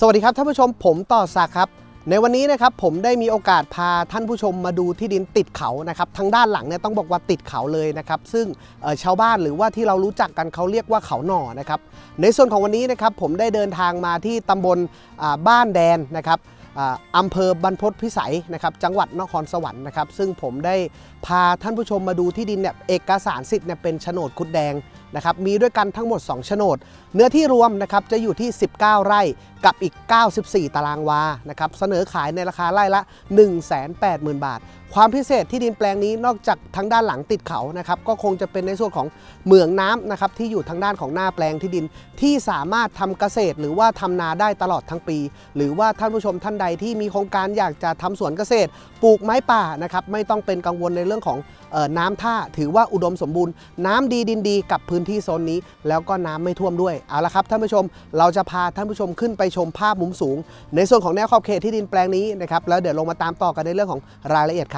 สวัสดีครับท่านผู้ชมผมต่อศักดิ์ครับ ในวันนี้นะครับผมได้มีโอกาสพาท่านผู้ชมมาดูที่ดินติดเขานะครับทางด้านหลังเนี่ยต้องบอกว่าติดเขาเลยนะครับซึ่งชาวบ้านหรือว่าที่เรารู้จักกันเขาเรียกว่าเขาหน่อนะครับในส่วนของวันนี้นะครับผมได้เดินทางมาที่ตำบลบ้านแดนนะครับอ่าอำเภอบรรพตพิสัยนะครับจังหวัดนครสวรรค์นะครับซึ่งผมได้พาท่านผู้ชมมาดูที่ดินเนี่ยเอกสารสิทธิ์เนี่ยเป็นโฉนดคุดแดง นะครับมีด้วยกันทั้งหมด 2 โฉนด เนื้อที่รวมนะครับจะอยู่ที่ 19 ไร่กับอีก 94 ตารางวานะครับเสนอขายในราคาไร่ละ 180,000 บาทความพิเศษที่ดินแปลงนี้นอกจากทางด้านหลังติดเขานะครับก็คงจะเป็นในส่วนของเหมืองน้ำนะครับที่อยู่ทางด้านของหน้าแปลงที่ดิน ที่สามารถทำเกษตร หรือว่าทำนาได้ตลอดทั้งปี หรือว่าท่านผู้ชมท่านใดที่มีโครงการอยากจะทำสวนเกษตร ปลูกไม้ป่านะครับไม่ต้องเป็นกังวลในเรื่องของเอ่อน้ำท่า ถือว่าอุดมสมบูรณ์ น้ำดีดินดีกับพื้นที่โซนนี้ แล้วก็น้ำไม่ท่วมด้วยเอาละครับท่านผู้ชมเราจะพาท่านผู้ชมขึ้นไปชมภาพมุมสูง ในส่วนของแนวขอบเขตที่ดินแปลงนี้นะครับแล้วเดี๋ยวลงมาตามต่อกันในเรื่องของรายละเอียดครับ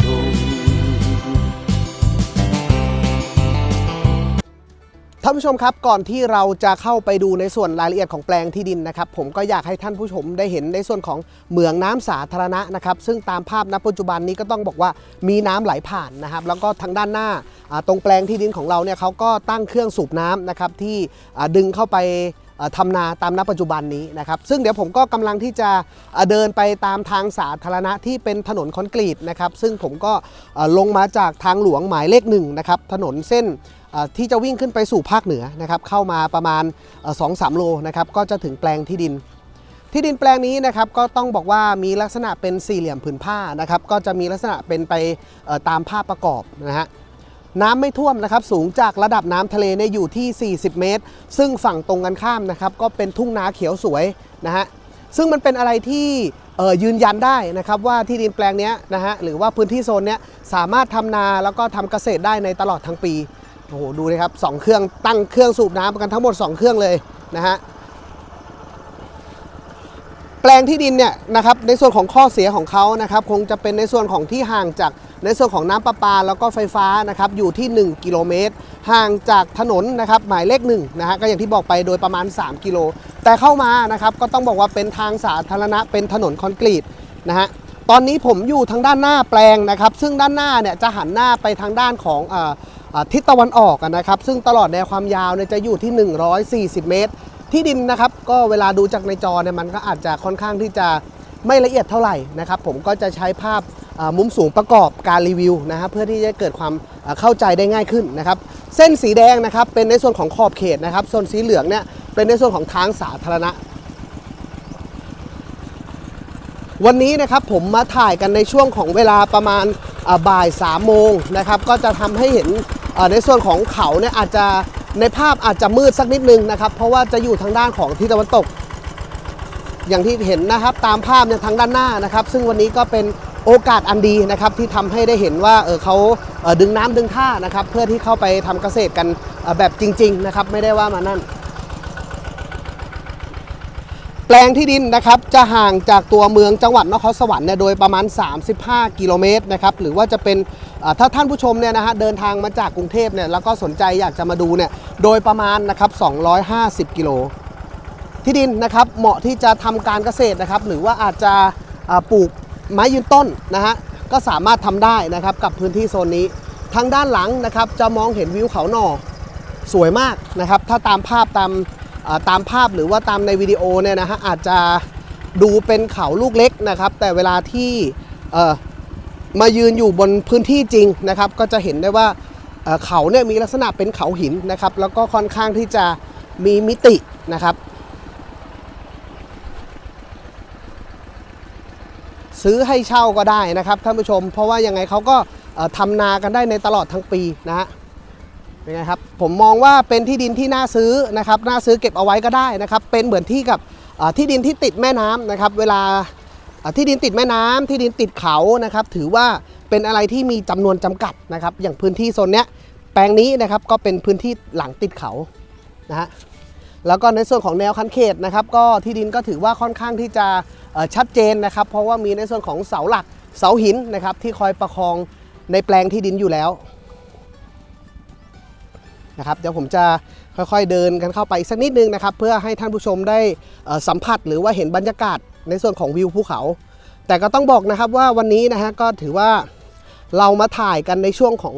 ชมานผู้ชมครับก่อนที่เราจะเข้าไปดูในส่วนรายละเอียดของแปลงที่ดินนะครับ ผมก็อยากให้ท่านผู้ชมได้เห็นในส่วนของเหมืองน้ำสาธารณะนะครับ ซึ่งตามภาพณปัจจุบันนี้ก็ต้องบอกว่ามีน้ำไหลผ่านนะครับ แล้วก็ทางด้านหน้าตรงแปลงที่ดินของเราเนี่ยเขาก็ตั้งเครื่องสูบน้ำนะครับที่ดึงเข้าไปอ่าทำนาตามณปัจจุบันนี้นะครับ ซึ่งเดี๋ยวผมก็กำลังที่จะเดินไปตามทางสาธารณะที่เป็นถนนคอนกรีตนะครับ ซึ่งผมก็ลงมาจากทางหลวงหมายเลขหนึ่งนะครับถนนเส้น ที่จะวิ่งขึ้นไปสู่ภาคเหนือนะครับเข้ามาประมาณสองสามโลนะครับก็จะถึงแปลงที่ดิน ที่ดินแปลงนี้นะครับก็ต้องบอกว่ามีลักษณะเป็นสี่เหลี่ยมผืนผ้านะครับก็จะมีลักษณะเป็นไปตามภาพประกอบนะฮะน้ำไม่ท่วมนะครับสูงจากระดับน้ำทะเลเนี่ยอยู่ที่ 40 เมตร ซึ่งฝั่งตรงกันข้ามนะครับก็เป็นทุ่งนาเขียวสวยนะฮะซึ่งมันเป็นอะไรที่ยืนยันได้นะครับว่าที่ดินแปลงนี้นะฮะหรือว่าพื้นที่โซนนี้สามารถทำนาแล้วก็ทำเกษตรได้ในตลอดทั้งปี โอ้โหดูเลยครับสองเครื่องตั้งเครื่องสูบน้ำกันทั้งหมด 2 เครื่องเลยนะฮะแปลงที่ดินเนี่ยนะครับในส่วนของข้อเสียของเขานะครับคงจะเป็นในส่วนของที่ห่างจากในส่วนของน้ำประปาแล้วก็ไฟฟ้านะครับอยู่ที่ 1 กิโลเมตร ห่างจากถนนนะครับหมายเลขหนึ่งนะฮะก็อย่างที่บอกไปโดยประมาณ 3 กิโล แต่เข้ามานะครับก็ต้องบอกว่าเป็นทางสาธารณะเป็นถนนคอนกรีตนะฮะตอนนี้ผมอยู่ทางด้านหน้าแปลงนะครับซึ่งด้านหน้าเนี่ยจะหันหน้าไปทางด้านของอ ทิศตะวันออกนะครับ ซึ่งตลอดแนวความยาวเนี่ยจะอยู่ที่ 140 เมตร ที่ดินนะครับก็เวลาดูจากในจอเนี่ยมันก็อาจจะค่อนข้างที่จะไม่ละเอียดเท่าไหร่นะครับ ผมก็จะใช้ภาพมุมสูงประกอบการรีวิวนะครับเพื่อที่จะเกิดความเข้าใจได้ง่ายขึ้นนะครับ เส้นสีแดงนะครับเป็นในส่วนของขอบเขตนะครับ ส่วนสีเหลืองเนี่ยเป็นในส่วนของทางสาธารณะ วันนี้นะครับผมมาถ่ายกันในช่วงของเวลาประมาณบ่าย3ามโมงนะครับ ก็จะทำให้เห็น ในส่วนของเขาเนี่ยอาจจะในภาพอาจจะมืดสักนิดนึงนะครับ เพราะว่าจะอยู่ทางด้านของทิศตะวันตก อย่างที่เห็นนะครับตามภาพเนี่ยทางด้านหน้านะครับ ซึ่งวันนี้ก็เป็นโอกาสอันดีนะครับที่ทำให้ได้เห็นว่าเออเขาเออดึงน้ำดึงท่านะครับ เพื่อที่เข้าไปทำเกษตรกันแบบจริง ๆ นะครับ ไม่ได้ว่ามานั่น แปลงที่ดินนะครับจะห่างจากตัวเมืองจังหวัดนครสวรรค์เนี่ยโดยประมาณ 35 กิโลเมตรนะครับหรือว่าจะเป็น ถ้าท่านผู้ชมเนี่ยนะฮะเดินทางมาจากกรุงเทพเนี่ยแล้วก็สนใจอยากจะมาดูเนี่ยโดยประมาณนะครับ 250 กิโล ที่ดินนะครับเหมาะที่จะทำการเกษตรนะครับ หรือว่าอาจจะปลูกไม้ยืนต้นนะฮะก็สามารถทำได้นะครับกับพื้นที่โซนนี้ ทางด้านหลังนะครับจะมองเห็นวิวเขาหน่อสวยมากนะครับ ถ้าตามภาพตามตามภาพหรือว่าตามในวิดีโอเนี่ยนะฮะอาจจะดูเป็นเขาลูกเล็กนะครับ แต่เวลาที่ มายืนอยู่บนพื้นที่จริงนะครับ ก็จะเห็นได้ว่าเขาเนี่ยมีลักษณะเป็นเขาหินนะครับ แล้วก็ค่อนข้างที่จะมีมิตินะครับ ซื้อให้เช่าก็ได้นะครับท่านผู้ชม เพราะว่ายังไงเขาก็ทำนากันได้ในตลอดทั้งปีนะฮะเป็นไงครับผมมองว่าเป็นที่ดินที่น่าซื้อนะครับน่าซื้อเก็บเอาไว้ก็ได้นะครับ เป็นเหมือนที่กับที่ดินที่ติดแม่น้ำนะครับ เวลา ที่ดินติดแม่น้ำที่ดินติดเขานะครับ ถือว่าเป็นอะไรที่มีจำนวนจำกัดนะครับ อย่างพื้นที่โซนเนี้ยแปลงนี้นะครับก็เป็นพื้นที่หลังติดเขานะฮะแล้วก็ในส่วนของแนวคันเขตนะครับ ก็ที่ดินก็ถือว่าค่อนข้างที่จะชัดเจนนะครับ เพราะว่ามีในส่วนของเสาหลักเสาหินนะครับ ที่คอยประคองในแปลงที่ดินอยู่แล้วนะครับเดี๋ยวผมจะค่อยๆเดินกันเข้าไปสักนิดนึงนะครับ เพื่อให้ท่านผู้ชมได้สัมผัสหรือว่าเห็นบรรยากาศ ในส่วนของวิวภูเขา แต่ก็ต้องบอกนะครับว่าวันนี้นะฮะก็ถือว่าเรามาถ่ายกันในช่วงของ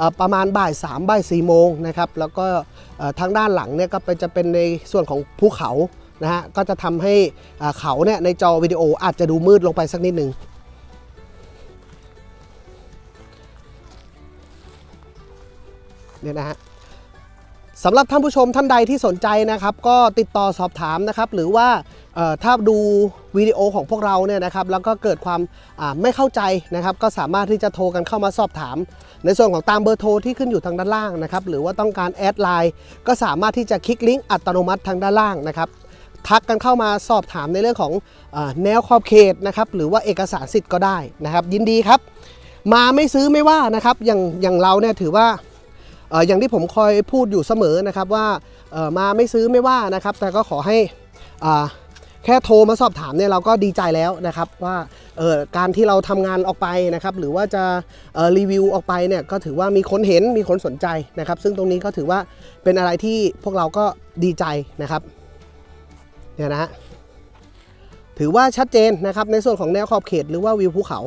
อประมาณบ่ายสามบ่ายสี่โมงนะครับแล้วก็ทางด้านหลังเนี่ยก็เป็นจะเป็นในส่วนของภูเขานะฮะก็จะทำให้เขาเนี่ยในจอวิดีโออาจจะดูมืดลงไปสักนิดหนึ่งเนี่ยนะฮะสำหรับท่านผู้ชมท่านใดที่สนใจนะครับ ก็ติดต่อสอบถามนะครับ หรือว่า ถ้าดูวิดีโอของพวกเราเนี่ยนะครับแล้วก็เกิดความไม่เข้าใจนะครับ ก็สามารถที่จะโทรกันเข้ามาสอบถาม ในส่วนของตามเบอร์โทรที่ขึ้นอยู่ทางด้านล่างนะครับหรือว่าต้องการแอดไลน์ก็สามารถที่จะคลิกลิงก์อัตโนมัติทางด้านล่างนะครับทักกันเข้ามาสอบถามในเรื่องของอแนวขอบเขตนะครับหรือว่าเอกสารสิทธิ์ก็ได้นะครับ ยินดีครับ มาไม่ซื้อไม่ว่านะครับอย่างอย่างเราเนี่ยถือว่าอย่างที่ผมคอยพูดอยู่เสมอนะครับว่ามาไม่ซื้อไม่ว่านะครับ แต่ก็ขอให้ แค่โทรมาสอบถามเนี่ยเราก็ดีใจแล้วนะครับว่าเอ่อการที่เราทำงานออกไปนะครับหรือว่าจะเอ่อรีวิวออกไปเนี่ยก็ถือว่ามีคนเห็นมีคนสนใจนะครับ ซึ่งตรงนี้ก็ถือว่าเป็นอะไรที่พวกเราก็ดีใจนะครับเนี่ยนะฮะถือว่าชัดเจนนะครับในส่วนของแนวขอบเขตหรือว่าวิวภูเขา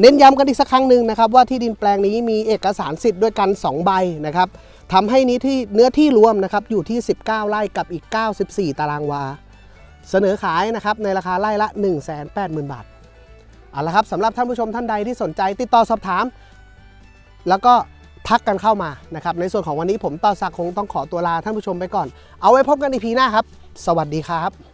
เน้นย้ำกันอีกสักครั้งหนึ่งนะครับว่าที่ดินแปลงนี้มีเอกสารสิทธิ์ด้วยกัน 2 ใบนะครับ ทำให้นี้ที่เนื้อที่รวมนะครับอยู่ที่ 19 ไร่กับอีก 94 ตารางวา เสนอขายนะครับในราคาไร่ละ 180,000 บาทเอาละครับสำหรับท่านผู้ชมท่านใดที่สนใจติดต่อสอบถาม แล้วก็ทักกันเข้ามานะครับในส่วนของวันนี้ผมต่อสักคงต้องขอตัวลาท่านผู้ชมไปก่อน เอาไว้พบกันอีพีหน้าครับ สวัสดีครับ